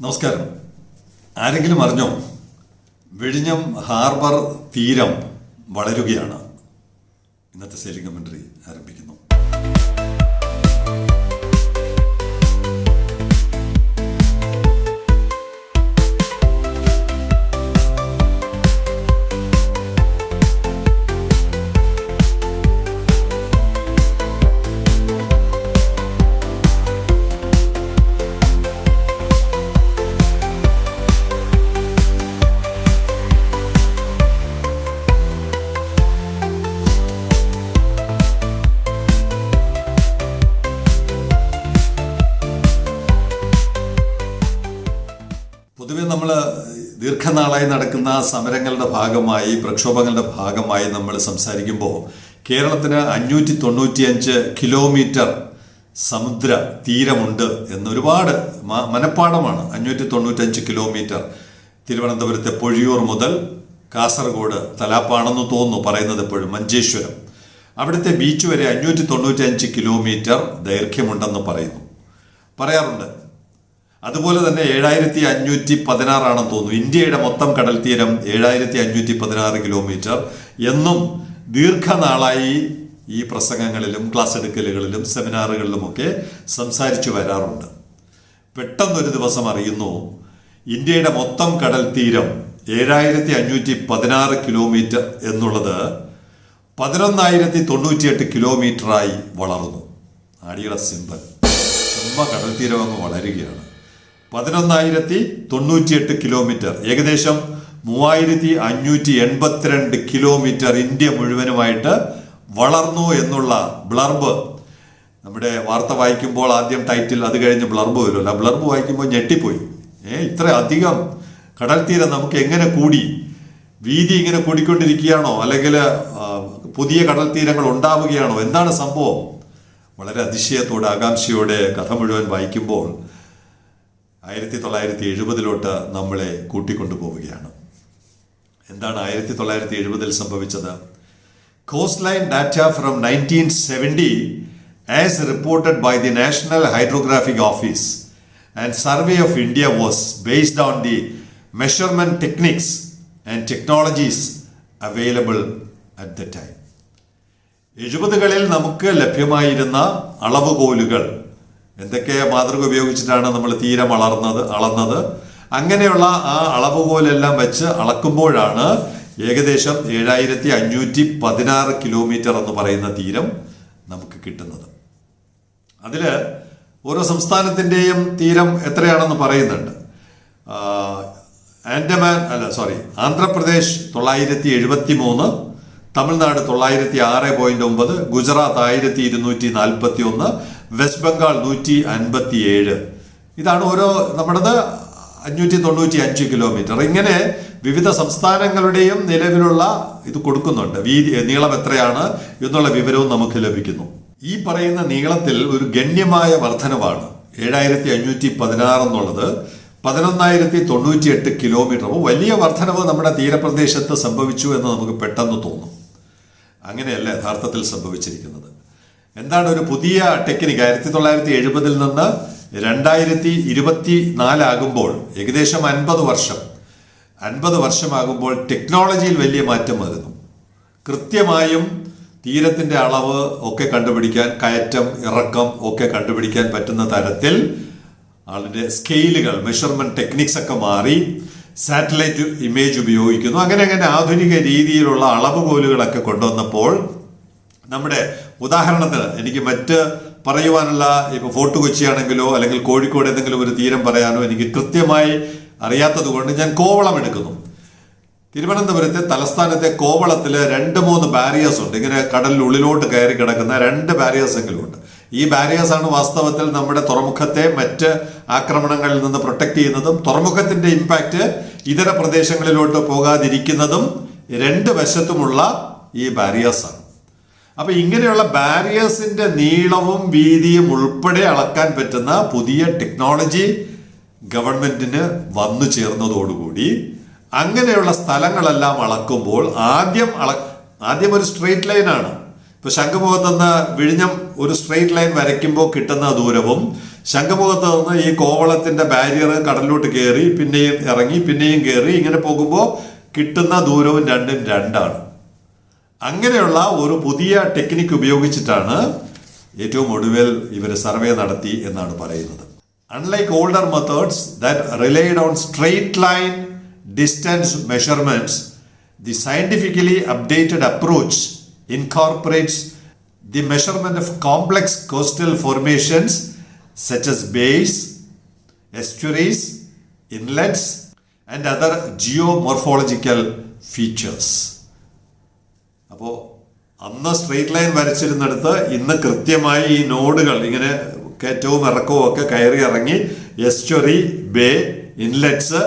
നമസ്കാരം. ആരെങ്കിലും അറിഞ്ഞോ? വിഴിഞ്ഞം ഹാർബർ തീരം വളരുകയാണ്. ഇന്നത്തെ സെയിലിംഗ് കമൻട്രി ആരംഭിക്കുന്നു. ദീർഘനാളായി നടക്കുന്ന സമരങ്ങളുടെ ഭാഗമായി പ്രക്ഷോഭങ്ങളുടെ ഭാഗമായി നമ്മൾ സംസാരിക്കുമ്പോൾ കേരളത്തിന് അഞ്ഞൂറ്റി തൊണ്ണൂറ്റിയഞ്ച് കിലോമീറ്റർ സമുദ്ര തീരമുണ്ട് എന്നൊരുപാട് മനപ്പാടമാണ് അഞ്ഞൂറ്റി തൊണ്ണൂറ്റഞ്ച് കിലോമീറ്റർ. തിരുവനന്തപുരത്തെ പൊഴിയൂർ മുതൽ കാസർഗോഡ് തലാപ്പാണെന്ന് തോന്നുന്നു പറയുന്നത് എപ്പോഴും മഞ്ചേശ്വരം. അവിടുത്തെ ബീച്ച് വരെ അഞ്ഞൂറ്റി തൊണ്ണൂറ്റഞ്ച് കിലോമീറ്റർ ദൈർഘ്യമുണ്ടെന്ന് പറയുന്നു. പറയാറുണ്ട് അതുപോലെ തന്നെ ഏഴായിരത്തി അഞ്ഞൂറ്റി പതിനാറാണെന്ന് തോന്നുന്നു. ഇന്ത്യയുടെ മൊത്തം കടൽ തീരം ഏഴായിരത്തി അഞ്ഞൂറ്റി പതിനാറ് കിലോമീറ്റർ. എന്നും ദീർഘനാളായി ഈ പ്രസംഗങ്ങളിലും ക്ലാസ് എടുക്കലുകളിലും സെമിനാറുകളിലുമൊക്കെ സംസാരിച്ചു വരാറുണ്ട്. പെട്ടെന്നൊരു ദിവസം അറിയുന്നു ഇന്ത്യയുടെ മൊത്തം കടൽ തീരം ഏഴായിരത്തി അഞ്ഞൂറ്റി പതിനാറ് കിലോമീറ്റർ എന്നുള്ളത് പതിനൊന്നായിരത്തി തൊണ്ണൂറ്റിയെട്ട് കിലോമീറ്ററായി വളർന്നു. ആടിയുടെ സിമ്പൽ. ചുമ്മാ കടൽ തീരം അങ്ങ് വളരുകയാണ്. പതിനൊന്നായിരത്തി തൊണ്ണൂറ്റിയെട്ട് കിലോമീറ്റർ. ഏകദേശം മൂവായിരത്തി അഞ്ഞൂറ്റി എൺപത്തിരണ്ട് കിലോമീറ്റർ ഇന്ത്യ മുഴുവനുമായിട്ട് വളർന്നു എന്നുള്ള ബ്ലർബ്. നമ്മുടെ വാർത്ത വായിക്കുമ്പോൾ ആദ്യം ടൈറ്റിൽ അത് കഴിഞ്ഞ് ബ്ലർബ് വരുമല്ലോ. ബ്ലർബ് വായിക്കുമ്പോൾ ഞെട്ടിപ്പോയി. ഏ ഇത്ര അധികം കടൽ തീരം നമുക്ക് എങ്ങനെ കൂടി? വീതി ഇങ്ങനെ കൂടിക്കൊണ്ടിരിക്കുകയാണോ? അല്ലെങ്കിൽ പുതിയ കടൽ തീരങ്ങൾ ഉണ്ടാവുകയാണോ? എന്താണ് സംഭവം? വളരെ അതിശയത്തോടെ ആകാംക്ഷയോടെ കഥ മുഴുവൻ വായിക്കുമ്പോൾ ആയിരത്തി തൊള്ളായിരത്തി എഴുപതിലോട്ട് നമ്മളെ കൂട്ടിക്കൊണ്ടുപോവുകയാണ്. എന്താണ് ആയിരത്തി തൊള്ളായിരത്തി എഴുപതിൽ സംഭവിച്ചത്? Coastline data from nineteen seventy as reported by the national hydrographic office and survey of India was based on the measurement techniques and technologies available at the time എഴുപതുകളിൽ നമുക്ക് ലഭ്യമായിരുന്ന അളവുകോലുകൾ എന്തൊക്കെ മാതൃക ഉപയോഗിച്ചിട്ടാണ് നമ്മൾ തീരം അളർന്നത് അളന്നത്? അങ്ങനെയുള്ള ആ അളവുകോലെല്ലാം വെച്ച് അളക്കുമ്പോഴാണ് ഏകദേശം ഏഴായിരത്തി അഞ്ഞൂറ്റി പതിനാറ് കിലോമീറ്റർ എന്ന് പറയുന്ന തീരം നമുക്ക് കിട്ടുന്നത്. അതിൽ ഓരോ സംസ്ഥാനത്തിന്റെയും തീരം എത്രയാണെന്ന് പറയുന്നുണ്ട്. ആൻഡമാൻ അല്ല സോറി ആന്ധ്രാപ്രദേശ് തൊള്ളായിരത്തി എഴുപത്തി മൂന്ന് തമിഴ്നാട് തൊള്ളായിരത്തി ആറ് പോയിന്റ് ഒമ്പത് ഗുജറാത്ത് ആയിരത്തി ഇരുന്നൂറ്റി നാൽപ്പത്തി ഒന്ന് വെസ്റ്റ് ബംഗാൾ നൂറ്റി അൻപത്തി ഏഴ് ഇതാണ് ഓരോ നമ്മുടേത് അഞ്ഞൂറ്റി തൊണ്ണൂറ്റി അഞ്ച് കിലോമീറ്റർ. ഇങ്ങനെ വിവിധ സംസ്ഥാനങ്ങളുടെയും നിലവിലുള്ള ഇത് കൊടുക്കുന്നുണ്ട്. വീതി നീളം എത്രയാണ് എന്നുള്ള വിവരവും നമുക്ക് ലഭിക്കുന്നു. ഈ പറയുന്ന നീളത്തിൽ ഒരു ഗണ്യമായ വർധനവാണ്. ഏഴായിരത്തി അഞ്ഞൂറ്റി പതിനാറ് എന്നുള്ളത് പതിനൊന്നായിരത്തി തൊണ്ണൂറ്റി എട്ട് കിലോമീറ്റർ വലിയ വർധനവ് നമ്മുടെ തീരപ്രദേശത്ത് സംഭവിച്ചു എന്ന് നമുക്ക് പെട്ടെന്ന് തോന്നും. അങ്ങനെയല്ല യഥാർത്ഥത്തിൽ സംഭവിച്ചിരിക്കുന്നത്. എന്താണ് ഒരു പുതിയ ടെക്നിക്ക്? ആയിരത്തി തൊള്ളായിരത്തി എഴുപതിൽ നിന്ന് രണ്ടായിരത്തി ഇരുപത്തി നാലാകുമ്പോൾ ഏകദേശം അൻപത് വർഷം അൻപത് വർഷമാകുമ്പോൾ ടെക്നോളജിയിൽ വലിയ മാറ്റം വരുന്നു കൃത്യമായും തീരത്തിന്റെ അളവ് ഒക്കെ കണ്ടുപിടിക്കാൻ കയറ്റം ഇറക്കം ഒക്കെ കണ്ടുപിടിക്കാൻ പറ്റുന്ന തരത്തിൽ അതിന്റെ സ്കെയിലുകൾ മെഷർമെന്റ് ടെക്നിക്സ് ഒക്കെ മാറി സാറ്റലൈറ്റ് ഇമേജ് ഉപയോഗിക്കുന്നു. അങ്ങനെ അങ്ങനെ ആധുനിക രീതിയിലുള്ള അളവുകോലുകളൊക്കെ കൊണ്ടുവന്നപ്പോൾ നമ്മുടെ ഉദാഹരണത്തിന് എനിക്ക് മറ്റ് പറയുവാനുള്ള ഇപ്പോൾ ഫോർട്ട് കൊച്ചിയാണെങ്കിലോ അല്ലെങ്കിൽ കോഴിക്കോട് ഏതെങ്കിലും ഒരു തീരം പറയാനോ എനിക്ക് കൃത്യമായി അറിയാത്തത് കൊണ്ട് ഞാൻ കോവളം എടുക്കുന്നു. തിരുവനന്തപുരത്തെ തലസ്ഥാനത്തെ കോവളത്തിൽ രണ്ട് മൂന്ന് ബാരിയേഴ്സ് ഉണ്ട്. ഇങ്ങനെ കടലിൽ ഉള്ളിലോട്ട് കയറി കിടക്കുന്ന രണ്ട് ബാരിയേഴ്സ് എങ്കിലും ഉണ്ട്. ഈ ബാരിയേഴ്സ് ആണ് വാസ്തവത്തിൽ നമ്മുടെ തുറമുഖത്തെ മറ്റ് ആക്രമണങ്ങളിൽ നിന്ന് പ്രൊട്ടക്ട് ചെയ്യുന്നതും തുറമുഖത്തിന്റെ ഇമ്പാക്റ്റ് ഇതര പ്രദേശങ്ങളിലോട്ട് പോകാതിരിക്കുന്നതും രണ്ട് വശത്തുമുള്ള ഈ ബാരിയേഴ്സ് ആണ്. അപ്പൊ ഇങ്ങനെയുള്ള ബാരിയേഴ്സിന്റെ നീളവും വീതിയും ഉൾപ്പെടെ അളക്കാൻ പറ്റുന്ന പുതിയ ടെക്നോളജി ഗവൺമെന്റിന് വന്നു ചേർന്നതോടുകൂടി അങ്ങനെയുള്ള സ്ഥലങ്ങളെല്ലാം അളക്കുമ്പോൾ ആദ്യം അള ആദ്യം ഒരു സ്ട്രെയിറ്റ് ലൈനാണ് ഇപ്പൊ ശംഖുമുഖത്ത് നിന്ന് വിഴിഞ്ഞം ഒരു സ്ട്രെയിറ്റ് ലൈൻ വരയ്ക്കുമ്പോൾ കിട്ടുന്ന ദൂരവും ശംഖുമുഖത്ത് നിന്ന് ഈ കോവളത്തിന്റെ ബാരിയർ കടലിലോട്ട് കയറി പിന്നെയും ഇറങ്ങി പിന്നെയും കയറി ഇങ്ങനെ പോകുമ്പോൾ കിട്ടുന്ന ദൂരവും രണ്ടും രണ്ടാണ്. അങ്ങനെയുള്ള ഒരു പുതിയ ടെക്നിക്ക് ഉപയോഗിച്ചിട്ടാണ് ഏറ്റവും ഒടുവിൽ ഇവർ സർവേ നടത്തി എന്നാണ് പറയുന്നത് unlike older methods that relied on straight line distance measurements the scientifically updated approach incorporates the measurement of complex coastal formations such as bays inlets and other geomorphological features. അപ്പോൾ അന്ന് straight line വരച്ചിരുന്നിടത്ത് ഇന്ന് കൃത്യമായി ഈ നോഡുകൾ ഇങ്ങനെ കയറ്റവും ഇറക്കവും ഒക്കെ കയറി ഇറങ്ങി എസ്റ്ററി ബേ ഇൻലെറ്റ്സ്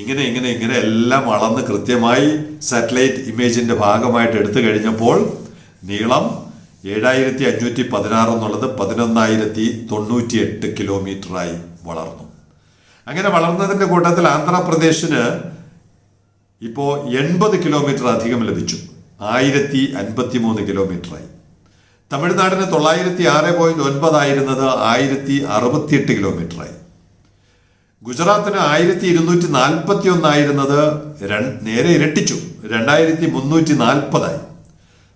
ഇങ്ങനെ ഇങ്ങനെ ഇങ്ങനെ എല്ലാം അളന്ന് കൃത്യമായി സാറ്റലൈറ്റ് ഇമേജിന്റെ ഭാഗമായിട്ട് എടുത്തു കഴിഞ്ഞപ്പോൾ നീളം ഏഴായിരത്തി അഞ്ഞൂറ്റി പതിനാറ് എന്നുള്ളത് പതിനൊന്നായിരത്തി തൊണ്ണൂറ്റി എട്ട് കിലോമീറ്ററായി വളർന്നു. അങ്ങനെ വളർന്നതിന്റെ കൂട്ടത്തിൽ ആന്ധ്രാപ്രദേശിന് ഇപ്പോൾ എൺപത് കിലോമീറ്റർ അധികം ലഭിച്ചു. ആയിരത്തി അൻപത്തി മൂന്ന് കിലോമീറ്ററായി. തമിഴ്നാടിന് തൊള്ളായിരത്തി ആറ് പോയിന്റ് ഒൻപതായിരുന്നത് ആയിരത്തി അറുപത്തിയെട്ട് കിലോമീറ്ററായി. ഗുജറാത്തിന് ആയിരത്തി ഇരുന്നൂറ്റി നാൽപ്പത്തി ഒന്നായിരുന്നത് നേരെ ഇരട്ടിച്ചു. രണ്ടായിരത്തി മുന്നൂറ്റി നാൽപ്പതായി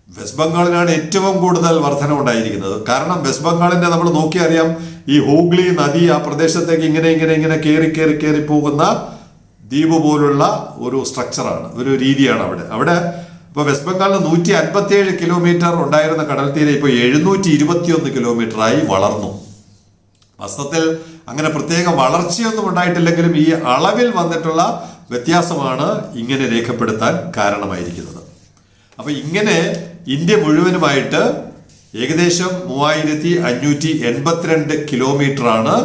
വെസ്റ്റ് ബംഗാളിനാണ് ഏറ്റവും കൂടുതൽ വർധന ഉണ്ടായിരിക്കുന്നത്. കാരണം വെസ്റ്റ് ബംഗാളിന്റെ നമ്മൾ നോക്കിയറിയാം ഈ ഹൂഗ്ലി നദി ആ പ്രദേശത്തേക്ക് ഇങ്ങനെ ഇങ്ങനെ ഇങ്ങനെ കയറി കയറി കയറി പോകുന്ന ദ്വീപ് പോലുള്ള ഒരു സ്ട്രക്ചറാണ് ഒരു രീതിയാണ് അവിടെ. അവിടെ ഇപ്പൊ വെസ്റ്റ് ബംഗാളിന് നൂറ്റി അൻപത്തി ഏഴ് കിലോമീറ്റർ ഉണ്ടായിരുന്ന കടൽ തീരെ ഇപ്പോൾ എഴുന്നൂറ്റി ഇരുപത്തിയൊന്ന് കിലോമീറ്ററായി വളർന്നു. വസ്ത്രത്തിൽ അങ്ങനെ പ്രത്യേക വളർച്ചയൊന്നും ഉണ്ടായിട്ടില്ലെങ്കിലും ഈ അളവിൽ വന്നിട്ടുള്ള വ്യത്യാസമാണ് ഇങ്ങനെ രേഖപ്പെടുത്താൻ കാരണമായിരിക്കുന്നത്. അപ്പൊ ഇങ്ങനെ ഇന്ത്യ മുഴുവനുമായിട്ട് ഏകദേശം മൂവായിരത്തി അഞ്ഞൂറ്റി എൺപത്തിരണ്ട് കിലോമീറ്ററാണ്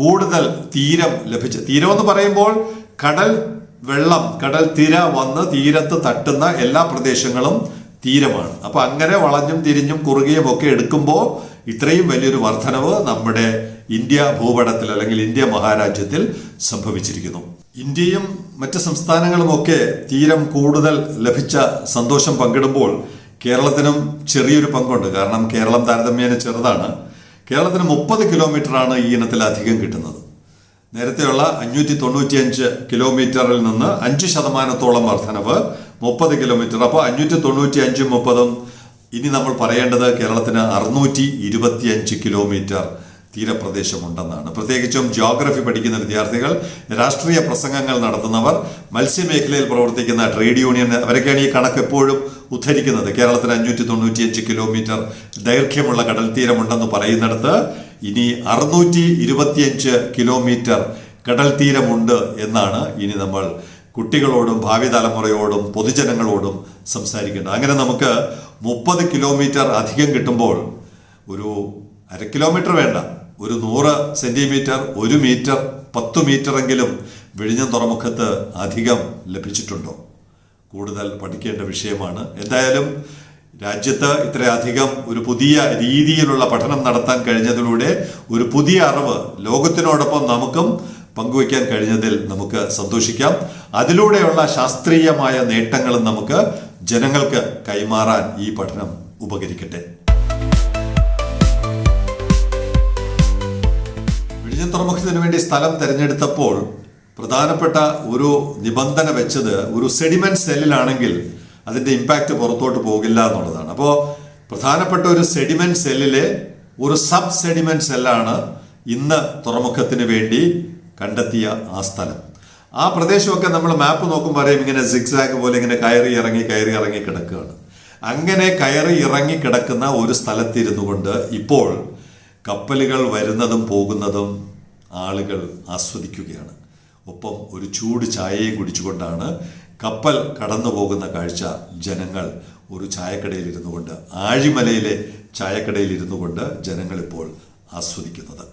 കൂടുതൽ തീരം ലഭിച്ചത് തീരം എന്ന് പറയുമ്പോൾ കടൽ വെള്ളം കടൽ തീര വന്ന് തീരത്ത് തട്ടുന്ന എല്ലാ പ്രദേശങ്ങളും തീരമാണ്. അപ്പൊ അങ്ങനെ വളഞ്ഞും തിരിഞ്ഞും കുറുകയും ഒക്കെ എടുക്കുമ്പോൾ ഇത്രയും വലിയൊരു വർധനവ് നമ്മുടെ ഇന്ത്യ ഭൂപടത്തിൽ അല്ലെങ്കിൽ ഇന്ത്യ മഹാരാജ്യത്തിൽ സംഭവിച്ചിരിക്കുന്നു. ഇന്ത്യയും മറ്റ് സംസ്ഥാനങ്ങളുമൊക്കെ തീരം കൂടുതൽ ലഭിച്ച സന്തോഷം പങ്കിടുമ്പോൾ കേരളത്തിനും ചെറിയൊരു പങ്കുണ്ട്. കാരണം കേരളം താരതമ്യേന ചെറുതാണ്. കേരളത്തിന് മുപ്പത് കിലോമീറ്ററാണ് ഈ ഇനത്തിൽ അധികം കിട്ടുന്നത്. നേരത്തെയുള്ള അഞ്ഞൂറ്റി തൊണ്ണൂറ്റിയഞ്ച് കിലോമീറ്ററിൽ നിന്ന് അഞ്ച് ശതമാനത്തോളം വർധനവ് മുപ്പത് കിലോമീറ്റർ. അപ്പോൾ അഞ്ഞൂറ്റി തൊണ്ണൂറ്റി അഞ്ചും മുപ്പതും ഇനി നമ്മൾ പറയേണ്ടത് കേരളത്തിന് അറുന്നൂറ്റി ഇരുപത്തിയഞ്ച് കിലോമീറ്റർ തീരപ്രദേശമുണ്ടെന്നാണ്. പ്രത്യേകിച്ചും ജോഗ്രഫി പഠിക്കുന്ന വിദ്യാർത്ഥികൾ രാഷ്ട്രീയ പ്രസംഗങ്ങൾ നടത്തുന്നവർ മത്സ്യമേഖലയിൽ പ്രവർത്തിക്കുന്ന ട്രേഡ് യൂണിയൻ അവരൊക്കെയാണ് ഈ കണക്ക് എപ്പോഴും ഉദ്ധരിക്കുന്നത്. കേരളത്തിന് അഞ്ഞൂറ്റി തൊണ്ണൂറ്റിയഞ്ച് കിലോമീറ്റർ ദൈർഘ്യമുള്ള കടൽ തീരമുണ്ടെന്ന് പറയുന്നിടത്ത് ഇനി അറുന്നൂറ്റി ഇരുപത്തിയഞ്ച് കിലോമീറ്റർ കടൽ തീരമുണ്ട് എന്നാണ് ഇനി നമ്മൾ കുട്ടികളോടും ഭാവി തലമുറയോടും പൊതുജനങ്ങളോടും സംസാരിക്കേണ്ടത്. അങ്ങനെ നമുക്ക് മുപ്പത് കിലോമീറ്റർ അധികം കിട്ടുമ്പോൾ ഒരു അര കിലോമീറ്റർ വേണ്ട. ഒരു നൂറ് സെന്റിമീറ്റർ ഒരു മീറ്റർ പത്ത് മീറ്ററെങ്കിലും വിഴിഞ്ഞം തുറമുഖത്ത് അധികം ലഭിച്ചിട്ടുണ്ടോ? കൂടുതൽ പഠിക്കേണ്ട വിഷയമാണ്. എന്തായാലും രാജ്യത്ത് ഇത്രയധികം ഒരു പുതിയ രീതിയിലുള്ള പഠനം നടത്താൻ കഴിഞ്ഞതിലൂടെ ഒരു പുതിയ അറിവ് ലോകത്തിനോടൊപ്പം നമുക്കും പങ്കുവയ്ക്കാൻ കഴിഞ്ഞതിൽ നമുക്ക് സന്തോഷിക്കാം. അതിലൂടെയുള്ള ശാസ്ത്രീയമായ നേട്ടങ്ങളും നമുക്ക് ജനങ്ങൾക്ക് കൈമാറാൻ ഈ പഠനം ഉപകരിക്കട്ടെ. വിഴിഞ്ഞം തുറമുഖത്തിന് വേണ്ടി സ്ഥലം തിരഞ്ഞെടുത്തപ്പോൾ പ്രധാനപ്പെട്ട ഒരു നിബന്ധന വെച്ചത് ഒരു സെഡിമെന്റ് സെല്ലിലാണെങ്കിൽ അതിന്റെ ഇമ്പാക്റ്റ് പുറത്തോട്ട് പോകില്ല എന്നുള്ളതാണ്. അപ്പോൾ പ്രധാനപ്പെട്ട ഒരു സെഡിമെന്റ് സെല്ലിലെ ഒരു സബ് സെഡിമെന്റ് സെല്ലാണ് ഇന്ന് തുറമുഖത്തിന് വേണ്ടി കണ്ടെത്തിയ ആ സ്ഥലം. ആ പ്രദേശമൊക്കെ നമ്മൾ മാപ്പ് നോക്കുമ്പോൾ അറിയാം ഇങ്ങനെ സിക്സാഗ് പോലെ ഇങ്ങനെ കയറി ഇറങ്ങി കയറി ഇറങ്ങി കിടക്കുകയാണ്. അങ്ങനെ കയറി ഇറങ്ങി കിടക്കുന്ന ഒരു സ്ഥലത്തിരുന്നു കൊണ്ട് ഇപ്പോൾ കപ്പലുകൾ വരുന്നതും പോകുന്നതും ആളുകൾ ആസ്വദിക്കുകയാണ്. ഒപ്പം ഒരു ചൂട് ചായയും കുടിച്ചുകൊണ്ടാണ് കപ്പൽ കടന്നു പോകുന്ന കാഴ്ച ജനങ്ങൾ ഒരു ചായക്കടയിൽ ഇരുന്നു കൊണ്ട് ആഴിമലയിലെ ചായക്കടയിൽ ഇരുന്നു കൊണ്ട് ജനങ്ങളിപ്പോൾ ആസ്വദിക്കുന്നത്.